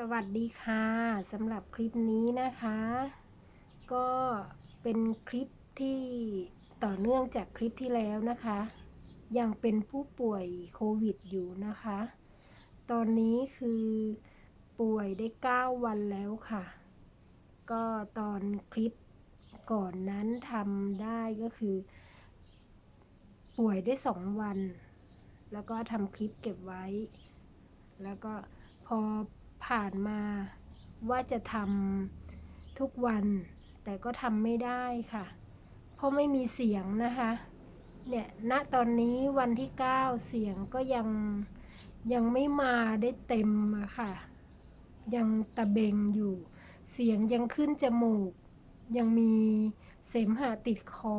สวัสดีค่ะสำหรับคลิปนี้นะคะ ก็เป็นคลิปที่ต่อเนื่องจากคลิปที่แล้วนะคะ ยังเป็นผู้ป่วยโควิดอยู่นะคะ ตอนนี้คือป่วยได้ 9 วันแล้วค่ะ ก็ตอนคลิปก่อนนั้นทำได้ก็คือ ป่วยได้ 2 วัน แล้วก็ทำคลิปเก็บไว้ แล้วก็พอ ผ่านมาว่าจะทำทุกวัน แต่ก็ทำไม่ได้ค่ะ เพราะไม่มีเสียงนะคะ เนี่ยณตอนนี้วันที่ 9 เสียงก็ยังยังไม่มาได้เต็มอะค่ะ ยังตะเบงอยู่ เสียงยังขึ้นจมูก ยังมีเสมหะติดคอ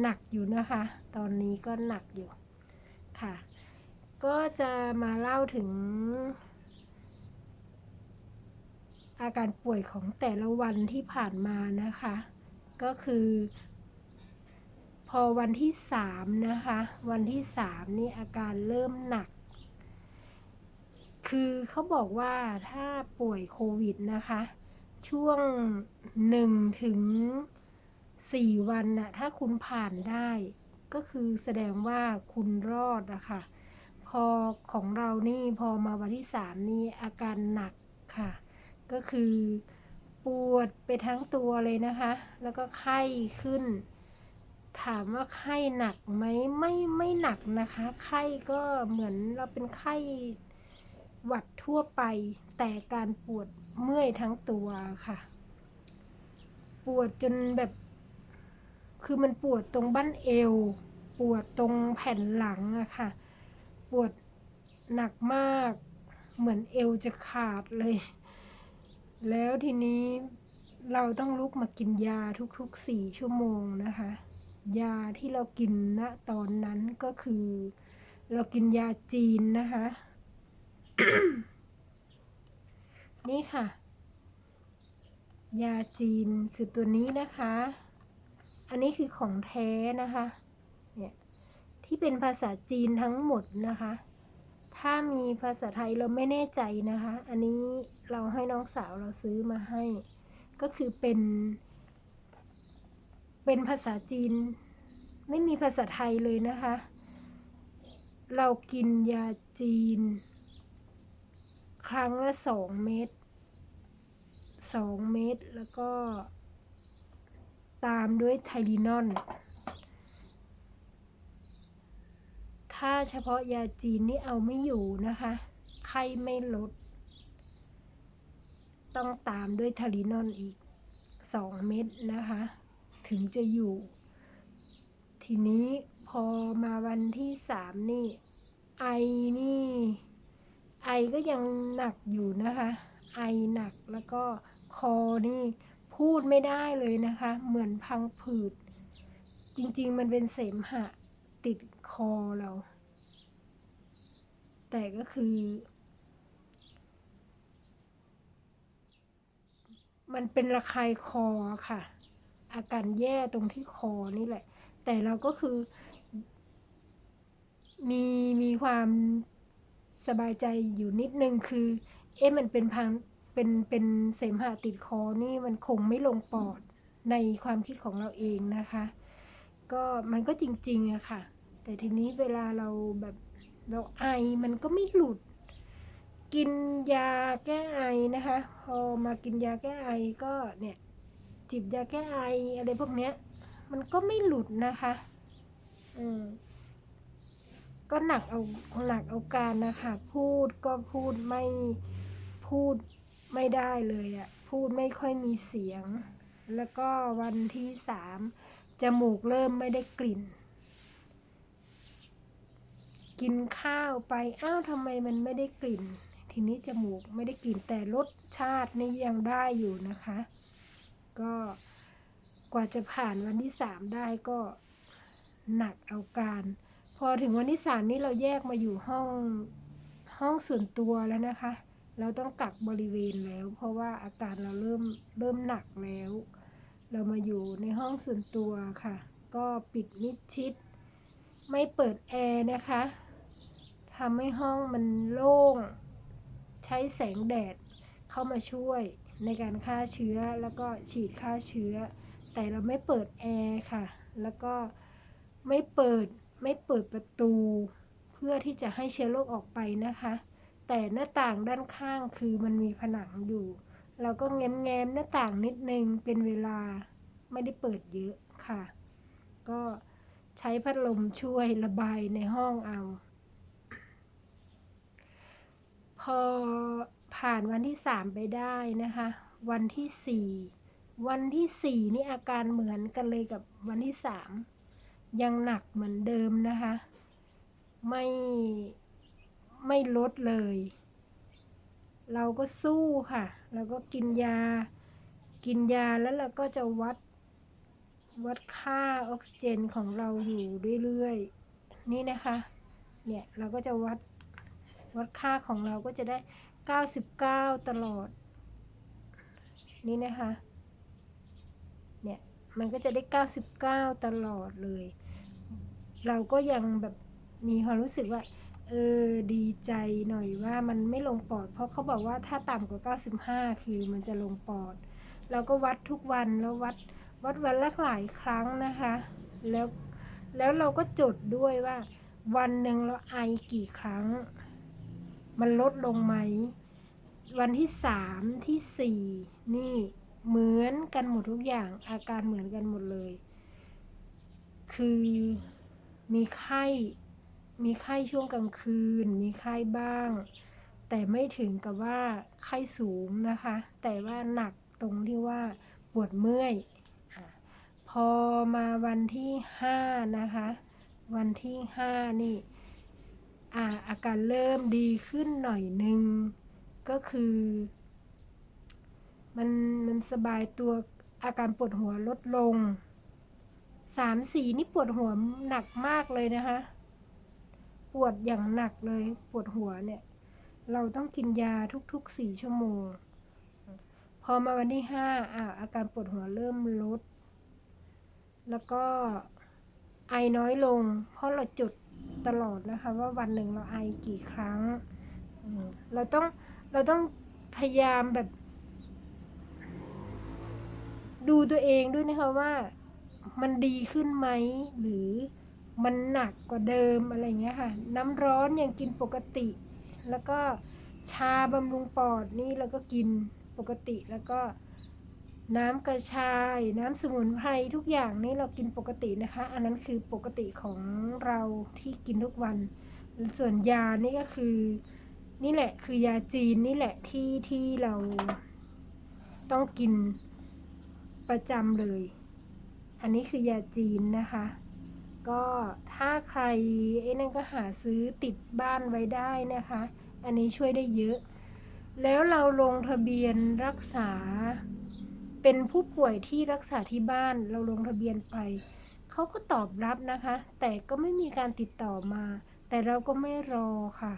หนักอยู่นะคะ ตอนนี้ก็หนักอยู่ค่ะ ก็จะมาเล่าถึง อาการป่วยของแต่ละวันที่ผ่านมานะคะ ก็คือ พอวันที่สามนะคะ วันที่สามนี่อาการเริ่มหนัก คือเขาบอกว่าถ้าป่วยโควิดนะคะ ช่วงหนึ่งถึงสี่วันน่ะถ้าคุณผ่านได้ ก็คือแสดงว่าคุณรอดอะคะ พอของเรานี่พอมาวันที่สามนี่อาการหนักค่ะ ก็คือปวดไปทั้งตัวเลยนะคะ แล้วก็ไข้ขึ้น ถามว่าไข้หนักไหมไม่ไม่หนักนะคะ ไข้ก็เหมือนเราเป็นไข้หวัดทั่วไป แต่การปวดเมื่อยทั้งตัวค่ะ ปวดจนแบบ คือมันปวดตรงบั้นเอว ปวดตรงแผ่นหลังอะค่ะ ปวดหนักมาก เหมือนเอวจะขาดเลย แล้วทีนี้เราต้องลุกมากินยาทุกๆสี่ชั่วโมงนะคะ ยาที่เรากินณตอนนั้นก็คือ เรากินยาจีนนะคะ นี่ค่ะ ยาจีนคือตัวนี้นะคะ อันนี้คือของแท้นะคะ ที่เป็นภาษาจีนทั้งหมดนะคะ ถ้ามีภาษาไทยเราไม่แน่ใจนะคะ อันนี้เราให้น้องสาวเราซื้อมาให้ ก็คือเป็น เป็นภาษาจีน ไม่มีภาษาไทยเลยนะคะ เรากินยาจีน ครั้งละสองเม็ดสองเม็ดแล้วก็ตามด้วยไทลินอน ถ้าเฉพาะยาจีนนี่เอาไม่อยู่นะคะ ไข้ไม่ลด ต้องตามด้วยทารินอนอีกสองเม็ดนะคะ ถึงจะอยู่ ทีนี้พอมาวันที่สามนี่ ไอนี่ ไอก็ยังหนักอยู่นะคะ ไอหนักแล้วก็คอนี่พูดไม่ได้เลยนะคะ เหมือนพังผืด จริง ๆ มันเป็นเสมหะ ติดคอเรา แต่ก็คือ มันเป็นระคายคอค่ะ อาการแย่ตรงที่คอนี่แหละ แต่เราก็คือ มีมีความสบายใจอยู่นิดนึงคือ เอ๊ะมันเป็นพังเป็นเป็นเสมหะติดคอนี่มันคงไม่ลงปอดในความคิดของเราเองนะคะ ก็มันก็จริงๆอะค่ะ แต่ทีนี้เวลาเราแบบเราไอมันก็ไม่หลุด กินยาแก้ไอนะคะ พอมากินยาแก้ไอก็เนี่ยจิบยาแก้ไออะไรพวกเนี้ย มันก็ไม่หลุดนะคะอืมก็หนักเอาหนักเอาการนะคะ พูดก็พูดไม่พูดไม่ได้เลยอะพูดไม่ค่อยมีเสียง แล้วก็วันที่สามจมูกเริ่มไม่ได้กลิ่น กินข้าวไปอ้าวทำไมมันไม่ได้กลิ่น ทีนี้จมูกไม่ได้กลิ่นแต่รสชาตินี่ยังได้อยู่นะคะ ก็กว่าจะผ่านวันที่สามได้ก็หนักเอาการ พอถึงวันที่สามนี่เราแยกมาอยู่ห้องห้องส่วนตัวแล้วนะคะ เราต้องกักบริเวณแล้ว เพราะว่าอาการเราเริ่มเริ่มหนักแล้ว เรามาอยู่ในห้องส่วนตัวค่ะ ก็ปิดมิดชิด ไม่เปิดแอร์นะคะ ทำให้ห้องมันโล่ง ใช้แสงแดดเข้ามาช่วยในการฆ่าเชื้อแล้วก็ฉีดฆ่าเชื้อ แต่เราไม่เปิดแอร์ค่ะ แล้วก็ไม่เปิดไม่เปิดประตู เพื่อที่จะให้เชื้อโรคออกไปนะคะ แต่หน้าต่างด้านข้างคือมันมีผนังอยู่ เราก็แง้มแง้มหน้าต่างนิดนึงเป็นเวลาไม่ได้เปิดเยอะค่ะ ก็ใช้พัดลมช่วยระบายในห้องเอา พ อผ่านวันที่สามไปได้นะคะ วันที่สี่วันที่สี่นี่อาการเหมือนกันเลยกับวันที่สามยังหนักเหมือนเดิมนะคะ ไม่ไม่ลดเลย เราก็สู้ค่ะ เราก็กินยา กินยาแล้วเราก็จะวัด วัดค่าออกซิเจนของเราอยู่เรื่อยๆ นี่นะคะ เนี่ยเราก็จะวัด วัดค่าของเราก็จะได้ 99 ตลอด นี่นะคะ เนี่ย มันก็จะได้ 99 ตลอดเลย เราก็ยังแบบมีความรู้สึกว่า เออ ดีใจหน่อยว่ามันไม่ลงปอด เพราะเขาบอกว่าถ้าต่ำกว่า 95 คือมันจะลงปอด เราก็วัดทุกวันแล้ววัดวัดวันละหลายครั้งนะคะ แล้วแล้วเราก็จดด้วยว่า วันหนึ่งเราไอกี่ครั้ง มันลดลงไหม วันที่สามที่สี่นี่เหมือนกันหมดทุกอย่างอาการเหมือนกันหมดเลย คือมีไข้ มีไข้ช่วงกลางคืน มีไข้บ้าง แต่ไม่ถึงกับว่าไข้สูงนะคะ แต่ว่าหนักตรงที่ว่าปวดเมื่อยอพอมาวันที่ห้านะคะ วันที่ห้านี่ อ่าอาการเริ่มดีขึ้นหน่อยนึง ก็คือ มันมันสบายตัวอาการปวดหัวลดลงสามสี่นี่ปวดหัวหนักมากเลยนะคะ ปวดอย่างหนักเลย ปวดหัวเนี่ย เราต้องกินยาทุกๆสี่ชั่วโมง พอมาวันที่ห้าอ่าอาการปวดหัวเริ่มลด แล้วก็ไอน้อยลง เพราะเราจุด ตลอดนะคะ ว่าวันหนึ่งเราไอกี่ครั้ง เราต้องเราต้องพยายามแบบ ดูตัวเองด้วยนะคะว่ามันดีขึ้นไหมหรือมันหนักกว่าเดิมอะไรเงี้ยค่ะ น้ำร้อนยังกินปกติ แล้วก็ชาบำรุงปอดนี่เราก็กินปกติแล้วก็ น้ำกระชาย น้ำสมุนไพรทุกอย่างนี่เรากินปกตินะคะ อันนั้นคือปกติของเราที่กินทุกวัน ส่วนยานี่ก็คือ นี่แหละคือยาจีนนี่แหละที่ที่เราต้องกินประจำเลย อันนี้คือยาจีนนะคะ ก็ถ้าใครไอ้นั่นก็หาซื้อติดบ้านไว้ได้นะคะ อันนี้ช่วยได้เยอะ แล้วเราลงทะเบียนรักษา เป็นผู้ป่วยที่รักษาที่บ้านเราลงทะเบียนไป เขาก็ตอบรับนะคะ แต่ก็ไม่มีการติดต่อมา แต่เราก็ไม่รอค่ะ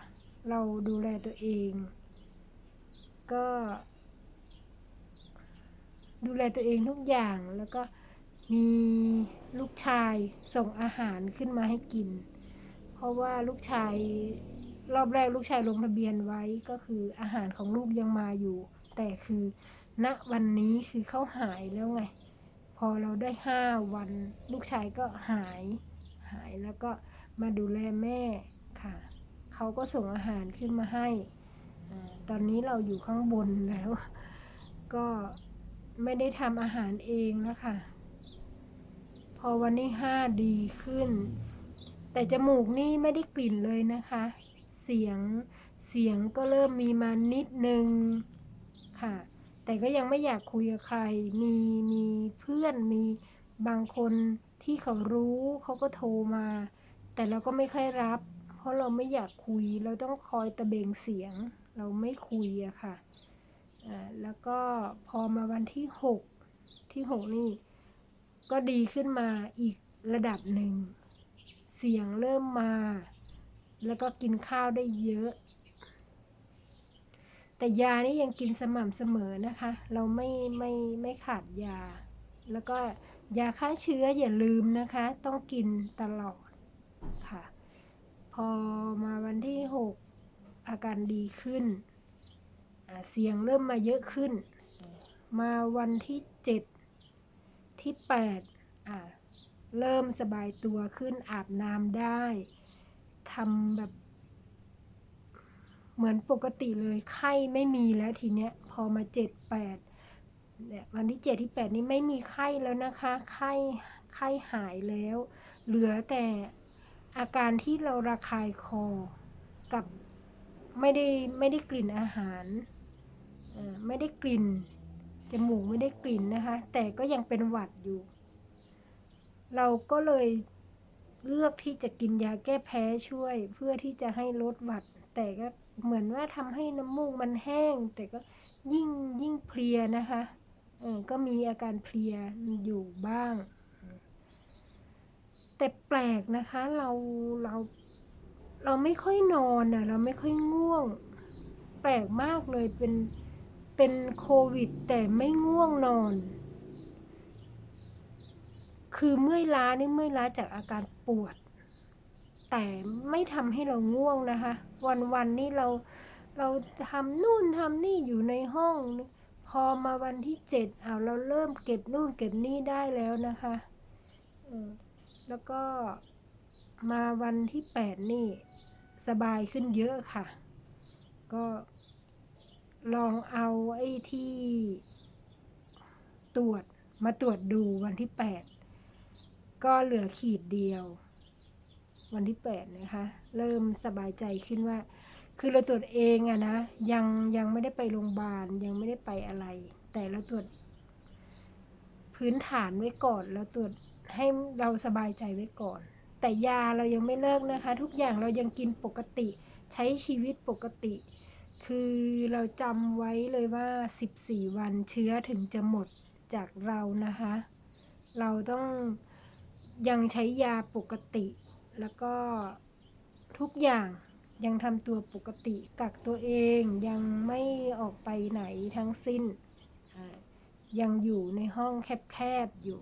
เราดูแลตัวเอง ก็ ดูแลตัวเองทุกอย่างแล้วก็มีลูกชายส่งอาหารขึ้นมาให้กิน เพราะว่าลูกชายรอบแรกลูกชายลงทะเบียนไว้ก็คืออาหารของลูกยังมาอยู่ แต่คือ ณวันนี้คือเขาหายแล้วไง พอเราได้ห้าวัน ลูกชายก็หาย หายแล้วก็มาดูแลแม่ค่ะ เขาก็ส่งอาหารขึ้นมาให้อตอนนี้เราอยู่ข้างบนแล้ว ก็ไม่ได้ทำอาหารเองนะคะ พอวันที่ห้าดีขึ้น แต่จมูกนี่ไม่ได้กลิ่นเลยนะคะ เสียงเสียงก็เริ่มมีมานิดนึงค่ะ แต่ก็ยังไม่อยากคุยกับใคร มีมีเพื่อนมีบางคนที่เขารู้เขาก็โทรมา แต่เราก็ไม่ค่อยรับ เพราะเราไม่อยากคุย เราต้องคอยตะเบงเสียง เราไม่คุยอะค่ะอ่าแล้วก็พอมาวันที่หกที่หกนี่ ก็ดีขึ้นมาอีกระดับหนึ่ง เสียงเริ่มมา แล้วก็กินข้าวได้เยอะ แต่ยานี่ยังกินสม่ำเสมอนะคะ เราไม่ไม่ไม่ขาดยา แล้วก็ยาฆ่าเชื้ออย่าลืมนะคะ ต้องกินตลอดค่ะ พอมาวันที่หอาการดีขึ้น เสียงเริ่มมาเยอะขึ้น มาวันที่เจ็ดที่แปดอ่าเริ่มสบายตัวขึ้นอาบน้ำได้ทำแบบ เหมือนปกติเลยไข้ไม่มีแล้วทีเนี้ยพอมาเจ็ดแปดเนี่ยวันที่เจ็ดที่แปดนี้ไม่มีไข้แล้วนะคะไข้ไข้หายแล้ว เหลือแต่อาการที่เราระคายคอกับไม่ได้ไม่ได้กลิ่นอาหารอ่อไม่ได้กลิ่นจมูกไม่ได้กลิ่นนะคะ แต่ก็ยังเป็นหวัดอยู่ เราก็เลยเลือกที่จะกินยาแก้แพ้ช่วย เพื่อที่จะให้ลดหวัดแต่ก็ เหมือนว่าทำให้น้ำมูกมันแห้ง แต่ก็ยิ่งยิ่งเพลียนะคะเออก็มีอาการเพลียอยู่บ้าง แต่แปลกนะคะเราเราเราไม่ค่อยนอนอะเราไม่ค่อยง่วง แปลกมากเลยเป็นเป็นโควิด แต่ไม่ง่วงนอน คือเมื่อยล้านี่เมื่อยล้าจากอาการปวด แต่ไม่ทำให้เราง่วงนะคะ วันวันนี่เราเราทำนู่นทำนี่อยู่ในห้อง พอมาวันที่เจ็ดเอาวเราเริ่มเก็บนู่นเก็บนี่ได้แล้วนะคะแล้วก็มาวันที่แปดนี่สบายขึ้นเยอะค่ะ ก็ลองเอาไอ้ที่ตรวจมาตรวจดูวันที่แปดก็เหลือขีดเดียว วันที่แปดนะคะ เริ่มสบายใจขึ้นว่า คือเราตรวจเองอะนะยังยังไม่ได้ไปโรงพยาบาลยังไม่ได้ไปอะไร แต่เราตรวจ พื้นฐานไว้ก่อนเราตรวจให้เราสบายใจไว้ก่อน แต่ยาเรายังไม่เลิกนะคะ ทุกอย่างเรายังกินปกติ ใช้ชีวิตปกติ คือเราจำไว้เลยว่า 14 วันเชื้อถึงจะหมดจากเรานะคะ เราต้องยังใช้ยาปกติแล้วก็ ทุกอย่างยังทำตัวปกติกักตัวเองยังไม่ออกไปไหนทั้งสิ้น ยังอยู่ในห้องแคบๆอยู่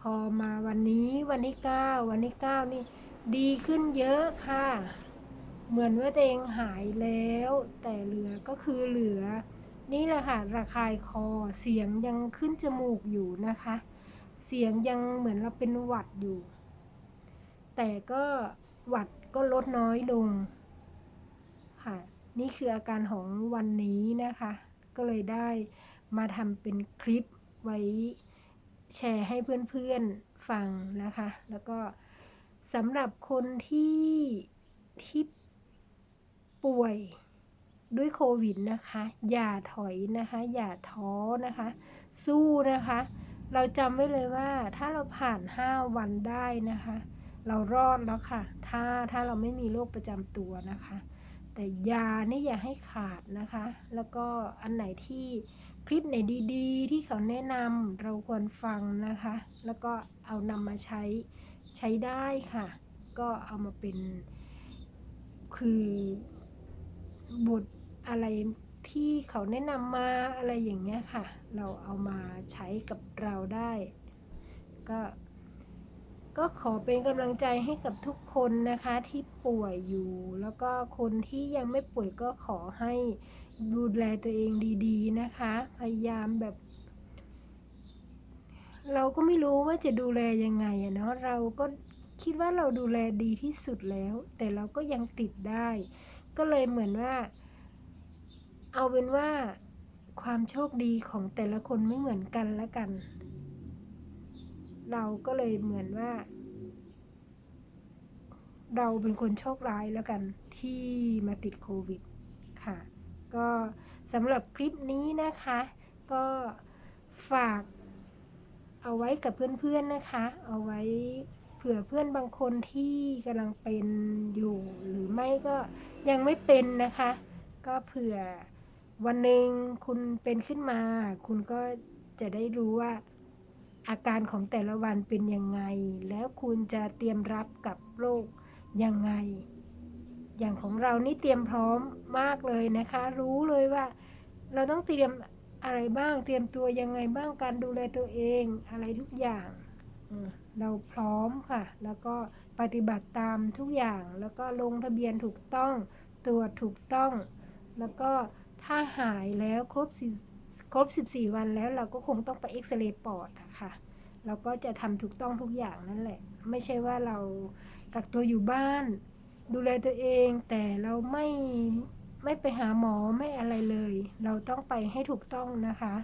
พอมาวันนี้วันที่ 9 วันที่ 9 นี่ดีขึ้นเยอะค่ะ เหมือนว่าตัวเองหายแล้ว แต่เหลือก็คือเหลือ นี่แหละค่ะระคายคอเสียงยังขึ้นจมูกอยู่นะคะ เสียงยังเหมือนเราเป็นหวัดอยู่ แต่ก็ หวัดก็ลดน้อยลงค่ะ นี่คืออาการของวันนี้นะคะ ก็เลยได้มาทำเป็นคลิปไว้แชร์ให้เพื่อนๆฟังนะคะ แล้วก็สำหรับคนที่ที่ป่วยด้วยโควิดนะคะ อย่าถอยนะคะ อย่าท้อนะคะ สู้นะคะ เราจำไว้เลยว่าถ้าเราผ่าน 5 วันได้นะคะ เรารอดแล้วค่ะ ถ้าถ้าเราไม่มีโรคประจำตัวนะคะ แต่ยานี่อย่าให้ขาดนะคะ แล้วก็อันไหนที่คลิปไหนดีๆ ที่เขาแนะนำเราควรฟังนะคะ แล้วก็เอานำมาใช้ใช้ได้ค่ะ ก็เอามาเป็นคือบทอะไรที่เขาแนะนำมาอะไรอย่างเงี้ยค่ะ เราเอามาใช้กับเราได้ ก็ ก็ขอเป็นกำลังใจให้กับทุกคนนะคะที่ป่วยอยู่ แล้วก็คนที่ยังไม่ป่วยก็ขอให้ดูแลตัวเองดีๆนะคะ พยายามแบบ เราก็ไม่รู้ว่าจะดูแลยังไงอะเนาะเราก็คิดว่าเราดูแลดีที่สุดแล้ว แต่เราก็ยังติดได้ ก็เลยเหมือนว่า เอาเป็นว่าความโชคดีของแต่ละคนไม่เหมือนกันละกัน เราก็เลยเหมือนว่า เราเป็นคนโชคร้ายแล้วกันที่มาติดโควิดค่ะ ก็สำหรับคลิปนี้นะคะ ก็ฝากเอาไว้กับเพื่อนๆนะคะ เอาไว้เผื่อเพื่อนบางคนที่กำลังเป็นอยู่หรือไม่ก็ยังไม่เป็นนะคะ ก็เผื่อวันหนึ่งคุณเป็นขึ้นมา คุณก็จะได้รู้ว่า อาการของแต่ละวันเป็นยังไง แล้วคุณจะเตรียมรับกับโรคยังไง อย่างของเรานี่เตรียมพร้อมมากเลยนะคะ รู้เลยว่า เราต้องเตรียมอะไรบ้าง เตรียมตัวยังไงบ้าง การดูแลตัวเอง อะไรทุกอย่าง เราพร้อมค่ะ แล้วก็ปฏิบัติตามทุกอย่าง แล้วก็ลงทะเบียนถูกต้อง ตรวจถูกต้อง แล้วก็ถ้าหายแล้วครบสิ ครบ 14 วันแล้วเราก็คงต้องไปเอ็กซเรย์ปอดอะค่ะเราก็จะทำถูกต้องทุกอย่างนั่นแหละ ไม่ใช่ว่าเรากักตัวอยู่บ้าน ดูแลตัวเอง แต่เราไม่ไม่ไปหาหมอไม่อะไรเลย เราต้องไปให้ถูกต้องนะคะ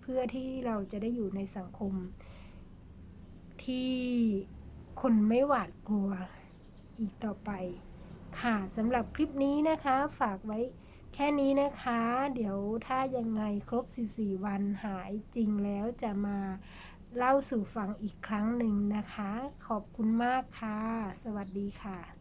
เพื่อที่เราจะได้อยู่ในสังคม ที่คนไม่หวาดกลัวอีกต่อไป ค่ะสำหรับคลิปนี้นะคะ ฝากไว้ ค่นี้นะคะ เดี๋ยวถ้ายังไงครบ 14 วันหายจริงแล้วจะมาเล่าสู่ฟังอีกครั้งหนึ่งนะคะ ขอบคุณมากค่ะ สวัสดีค่ะ